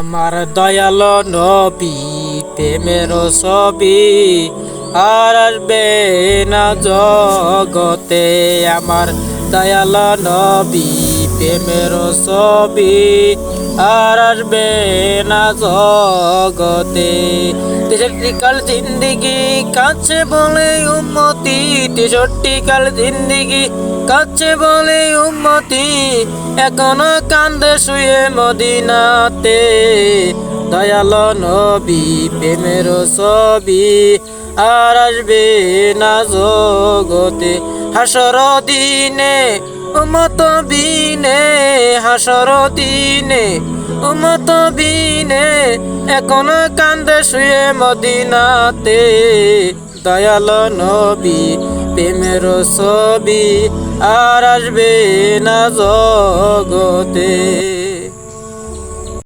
আমার দয়াল নবী, প্রেমের ছবি আর আসবে না জগতে। আমার দয়াল নবী, প্রেমের ছবি আর আসবে না জগতে। তেষট্টি কাল জিন্দিগি কাছে বলে উন্মতি। তেষট্টি কাল জিন্দিগি কাছে বলে উন্মতি। এখনও কান্দে শুয়ে মদিনাতে। দয়াল নবী, প্রেমের ছবি। আর আসবে না জগতে। হাসর দিনে উমত বিনে, হাসর দিনে উমত বিনে এখন কান্দে শুয়ে মদিনাতে। দয়াল নবী প্রেমের ছবি আর আসবে না জগতে।